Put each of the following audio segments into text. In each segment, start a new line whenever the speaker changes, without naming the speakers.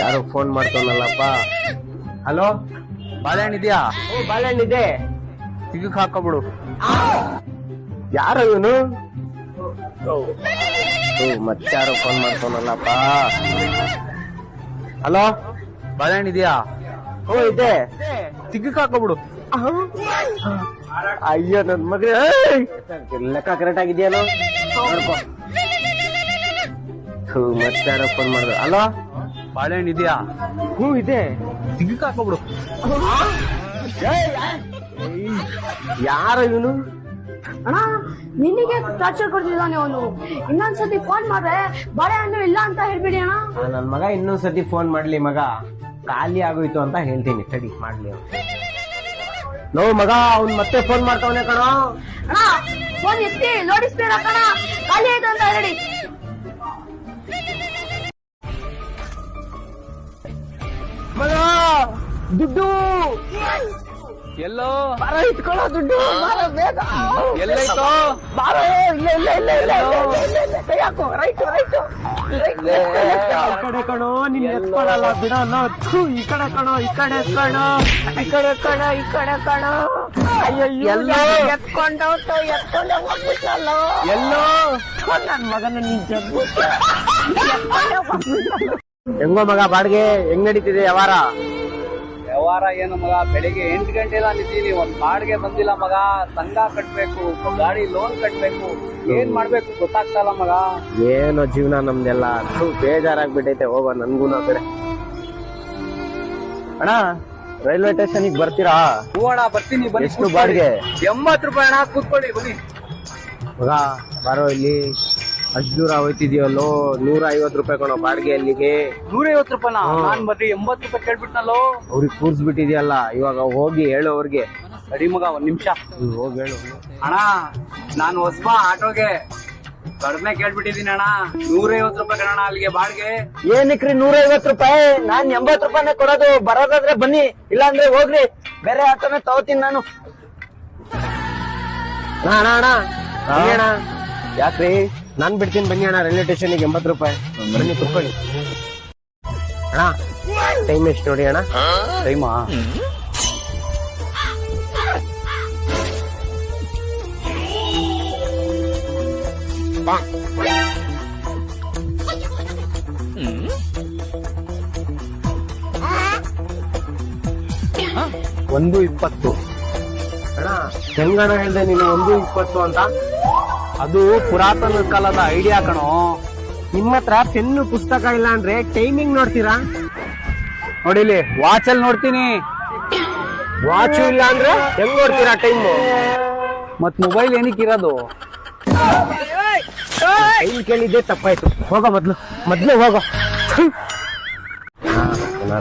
ಯಾರೋ phone ಮಾಡ್ತಾನಲ್ಲಪ್ಪ hello
ಬಾಳೆಹಣ್ಣು ಇದೆಯಾ?
ಬಾಳೆಹಣ್ಣು ಇದೆ.
ಸಿಗಕ್ ಹಾಕೋಬಿಡು.
ಯಾರ ಇವನು? ಯಾರೋ ಫೋನ್ ಮಾಡ್ತಾನಲ್ಲಪ್ಪ ಹಲೋ
ಬಾಳೆಹಣ್ಣು ಇದೆಯಾ?
ಓ ಇದೆ.
ಸಿಗಕ್ ಹಾಕೋಬಿಡು.
ಅಯ್ಯೋ ನನ್ ಮಗ ಲೆಕ್ಕ ಕರೆಕ್ಟ್ ಆಗಿದ್ಯಾನೋ? ನೋಡ್ಕೊ. ಥು, ಮತ್ತಾರೋ ಫೋನ್ ಮಾಡಿದ್ರು. ಹಲೋ
ಬಾಳೆಹಣ್ಣು ಇದೆಯಾ?
ಹ್ಞೂ ಇದೆ.
ಸಿಗಕ್ ಹಾಕೋಬಿಡು.
ಯಾರು ಇವನು?
ಅಣ್ಣ ನಿನಗೆ ಟಾರ್ಚರ್ ಕೊಡ್ತಿದ್ದಾನೆ ಅವನು. ಇನ್ನೊಂದ್ಸತಿ ಫೋನ್ ಮಾಡ್ರೆ ಬಾಳೆಹಣ್ಣು ಇಲ್ಲ ಅಂತ ಹೇಳ್ಬಿಡಿ ಅಣ್ಣ.
ನನ್ನ ಮಗ ಇನ್ನೊಂದ್ಸತಿ ಫೋನ್ ಮಾಡ್ಲಿ ಮಗ. ಖಾಲಿ ಆಗೋಯ್ತು ಅಂತ ಹೇಳ್ತೀನಿ. ಸರಿ ಮಾಡ್ಲಿ ಅಂತ ನೋ ಮಗ ಅವ್ನ್ ಮತ್ತೆ ಫೋನ್ ಮಾಡ್ತಾವನೆ ಕಣ.
ಅಣ್ಣ ಫೋನ್ ಎತ್ತಿ ನೋಡಿಸ್ಬೇಡ ಕಣ. ಖಾಲಿ ಆಯ್ತು ಅಂತ ಹೇಳಿ.
ದುಡ್ಡು.
ಎಲ್ಲೋ?
ಬರ ಇಟ್ಕೊಳ್ಳೋ ದುಡ್ಡು. ಬಾರೋ ಬೇಗ.
ಎಲ್ಲೈತೋ?
ಬಾರೋ ಇಲ್ಲ ಇಲ್ಲ ಇಲ್ಲ ಇಲ್ಲ ಇಲ್ಲ, ಇಲ್ಲ, ಇಲ್ಲ, ಇಲ್ಲ, ಕೈ ಹಾಕು. Right right. ಈ ಕಡೆ ಕಣೋ ನಿನ್ ಎತ್ಕೊಳಲ್ಲ ಬಿಡಲ್ಲ. ಈ ಕಡೆ ಕಣೋ ಈ ಕಡೆ ಕಣೋ. ಈ ಕಡೆ ಕಣ ಈ ಕಡೆ ಕಣೋ. ಅಯ್ಯೋ
ಎಲ್ಲೋ?
ಎತ್ಕೊಂಡು ಎತ್ಕೊಂಡ ಹೋಗ್ಬಿಟ್ಟಲ್ಲ
ಎಲ್ಲೋ?
ನನ್ ಮಗನ ನೀನ್ ಜಗ್ಬಿಟ್ಟ ಹೆಂಗೋ ಮಗ ಬಾಡಿಗೆ ಹೆಂಗ್ ನಡೀತಿದೆ ವ್ಯವಹಾರ?
ವ್ಯವಹಾರ ಏನು ಮಗ? ಬೆಳಿಗ್ಗೆ ಎಂಟು ಗಂಟೆ ಎಲ್ಲ ನಿಂತೀನಿ ಒಂದ್ ಬಾಡಿಗೆ ಬಂದಿಲ್ಲ ಮಗ. ಸಂಘ ಕಟ್ಬೇಕು ಗಾಡಿ ಲೋನ್ ಕಟ್ಬೇಕು. ಏನ್ ಮಾಡ್ಬೇಕು ಗೊತ್ತಾಗ್ತಲ್ಲ ಮಗ.
ಏನೋ ಜೀವನ ನಮ್ದೆಲ್ಲ. ಬೇಜಾರಾಗಿ ಬೇಜಾರಾಗ್ಬಿಟ್ಟೈತೆ. ಹೋಗೋ ನನ್ಗೂ ಕಡೆ. ಅಣ್ಣ ರೈಲ್ವೆ ಸ್ಟೇಷನ್ ಬರ್ತೀರಾ?
ಹೂ ಅಣ್ಣ ಬರ್ತೀನಿ. ಬನ್ನಿ
ಎಷ್ಟು ಬಾಡಿಗೆ?
ಎಂಬತ್ತು ರೂಪಾಯಿ ಅಣ್ಣ ಕೂತ್ಕೊಳ್ಳಿ ಬನ್ನಿ.
ಮಗ ಬರೋ ಇಲ್ಲಿ ಅಷ್ಟು ದೂರ ಹೋಯ್ತಿದ್ಯಲ್ಲೋ ನೂರ ಐವತ್ ರೂಪಾಯಿ ಕಣೋ ಬಾಡಿಗೆ ಅಲ್ಲಿಗೆ.
ನೂರೈವತ್ತು ರೂಪಾಯಿನ?
ಹ್ಮ್.
ನಾನ್ ಬರ್ರಿ ಎಂಬತ್ ರೂಪಾಯಿ ಕೇಳ್ಬಿಟ್ನಲ್ಲೋ?
ಅವ್ರಿಗೆ ಕೂರ್ಸ್ಬಿಟ್ಟಿದ್ಯಲ್ಲ ಇವಾಗ ಹೋಗಿ ಹೇಳು ಅವ್ರಿಗೆ.
ಸರಿ ಮಗ ಒಂದ್ ನಿಮಿಷ.
ಹೋಗಿ ಹೇಳು.
ಅಣ್ಣ ನಾನು ಹೊಸಬ ಆಟೋಗೆ ಕಡಿಮೆ ಕೇಳ್ಬಿಟ್ಟಿದೀನಿ ಅಣ್ಣ. ನೂರೈವತ್ತು ರೂಪಾಯಿ ಕಣ ಅಲ್ಲಿಗೆ ಬಾಡಿಗೆ.
ಏನಕ್ರಿ ನೂರ ಐವತ್ ರೂಪಾಯಿ? ನಾನ್ ಎಂಬತ್ ರೂಪಾಯಿನೇ ಕೊಡೋದು. ಬರೋದಾದ್ರೆ ಬನ್ನಿ ಇಲ್ಲಾಂದ್ರೆ ಹೋಗ್ರಿ. ಬೇರೆ ಆಟೋನೇ ತಗೋತೀನಿ ನಾನು. ಅಣ್ಣ ಅಣ್ಣ ಅಣ್ಣ. ಯಾಕ್ರಿ? ನಾನ್ ಬಿಡ್ತೀನಿ ಬನ್ನಿ ಅಣ್ಣ ರೈಲ್ವೆ ಸ್ಟೇಷನ್ಗೆ ಎಂಬತ್ತು ರೂಪಾಯಿ. ಬನ್ನಿ ಕುತ್ಕೊಳ್ಳಿ. ಅಣ್ಣ ಟೈಮ್ ಎಷ್ಟು ನೋಡಿ ಅಣ್ಣ?
ಟೈಮಾ ಒಂದು ಇಪ್ಪತ್ತು.
ಅಣ್ಣ ಹೆಂಗಣ ಹೇಳ್ದೆ ನೀನು ಒಂದು ಇಪ್ಪತ್ತು ಅಂತ?
ಅದು ಪುರಾತನ ಕಾಲದ ಐಡಿಯಾ ಕಣೋ.
ನಿಮ್ಮ ಹತ್ರ ಪೆನ್ನು, ಪುಸ್ತಕ ಇಲ್ಲ ಅಂದ್ರೆ ಟೈಮಿಂಗ್ ನೋಡ್ತೀರಾ?
ನೋಡಿಲಿ ವಾಚ್ ಅಲ್ಲಿ ನೋಡ್ತೀನಿ.
ವಾಚು ಇಲ್ಲ ಅಂದ್ರೆ ಹೆಂಗ್ ನೋಡ್ತೀರಾ ಟೈಮ್
ಮತ್ ಮೊಬೈಲ್ ಏನಕ್ಕೆ ಇರೋದು?
ಟೈಮ್ ಕೇಳಿದ್ದೆ ತಪ್ಪಾಯ್ತು. ಹೋಗೋ ಮೊದ್ಲು ಮೊದ್ಲು ಹೋಗೋ.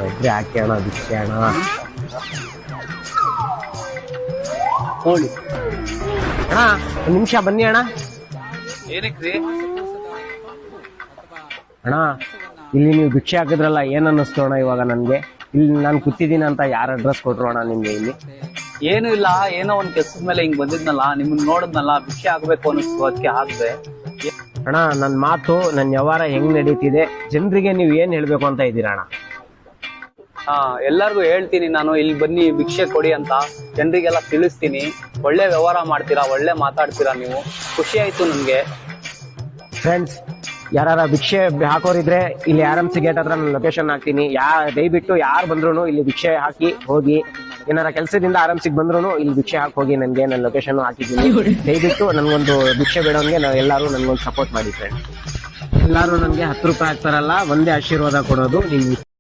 ಇದ್ರೆ ಹಾಕಿ ಅಣ್ಣ ಒಂದ್ ನಿಮಿಷ ಬನ್ನಿ ಅಣ್ಣ.
ಏನಕ್ರಿ
ಅಣ್ಣ ಇಲ್ಲಿ ನೀವು ಭಿಕ್ಷೆ ಹಾಕಿದ್ರಲ್ಲ ಏನ್ ಅನ್ನಿಸ್ತು ಅಣ್ಣ ಇವಾಗ ನನ್ಗೆ? ಇಲ್ಲಿ ನಾನು ಕೂತಿದ್ದೀನಿ ಅಂತ ಯಾರ ಅಡ್ರೆಸ್ ಕೊಟ್ರು ಅಣ್ಣ ನಿಮ್ಗೆ ಇಲ್ಲಿ?
ಏನು ಇಲ್ಲ ಏನೋ ಒಂದ್ ಕೆಸದ ಮೇಲೆ ಹಿಂಗ್ ಬಂದಿದ್ನಲ್ಲ ನಿಮ್ಮನ್ನ ನೋಡಿದ್ನಲ್ಲ ಭಿಕ್ಷೆ ಆಗ್ಬೇಕು ಅನ್ನಿಸ್ತು ಅದಕ್ಕೆ ಹಾಕ್ದೆ.
ಅಣ್ಣ ನನ್ನ ಮಾತು ನನ್ ವ್ಯವಹಾರ ಹೆಂಗ್ ನಡೀತಿದೆ ಜನರಿಗೆ ನೀವು ಏನ್ ಹೇಳ್ಬೇಕು ಅಂತ ಇದ್ದೀರಾ ಅಣ್ಣ?
ಎಲ್ಲಾರ್ಗು ಹೇಳ್ತೀನಿ ನಾನು ಇಲ್ಲಿ ಬನ್ನಿ ಭಿಕ್ಷೆ ಕೊಡಿ ಅಂತ ಜನರಿಗೆಲ್ಲ ತಿಳಿಸ್ತೀನಿ. ಒಳ್ಳೆ ವ್ಯವಹಾರ ಮಾಡ್ತೀರಾ ಒಳ್ಳೆ ಮಾತಾಡ್ತೀರಾ ನೀವು? ಖುಷಿ ಆಯ್ತು ನನ್ಗೆ
ಫ್ರೆಂಡ್ಸ್ ಯಾರ ಭಿಕ್ಷೆ ಹಾಕೋರಿದ್ರೆ ಇಲ್ಲಿ ಆರ್ ಸಿ ಗೇಟ್ ಹತ್ರ ನಾನು ಲೊಕೇಶನ್ ಹಾಕ್ತೀನಿ. ಯಾ ದಯವಿಟ್ಟು ಯಾರು ಬಂದ್ರು ಇಲ್ಲಿ ಭಿಕ್ಷೆ ಹಾಕಿ ಹೋಗಿ. ಏನಾರ ಕೆಲಸದಿಂದ ಆರಾಮ್ಸಿಗೆ ಬಂದ್ರು ಇಲ್ಲಿ ಭಿಕ್ಷೆ ಹಾಕಿ ಹೋಗಿ ನನಗೆ ನನ್ನ ಲೊಕೇಶನ್ ಹಾಕಿದ್ದೀನಿ. ದಯವಿಟ್ಟು ನನ್ಗೊಂದು ಭಿಕ್ಷೆ ಬೇಡೋನ್ಗೆ ನಾವು ಎಲ್ಲರೂ ನನ್ಗೊಂದು ಸಪೋರ್ಟ್ ಮಾಡಿ ಫ್ರೆಂಡ್ ಎಲ್ಲರೂ ನನಗೆ ಹತ್ತು ರೂಪಾಯಿ ಹಾಕ್ತಾರಲ್ಲ ಒಂದೇ ಆಶೀರ್ವಾದ ಕೊಡೋದು ನಿಮ್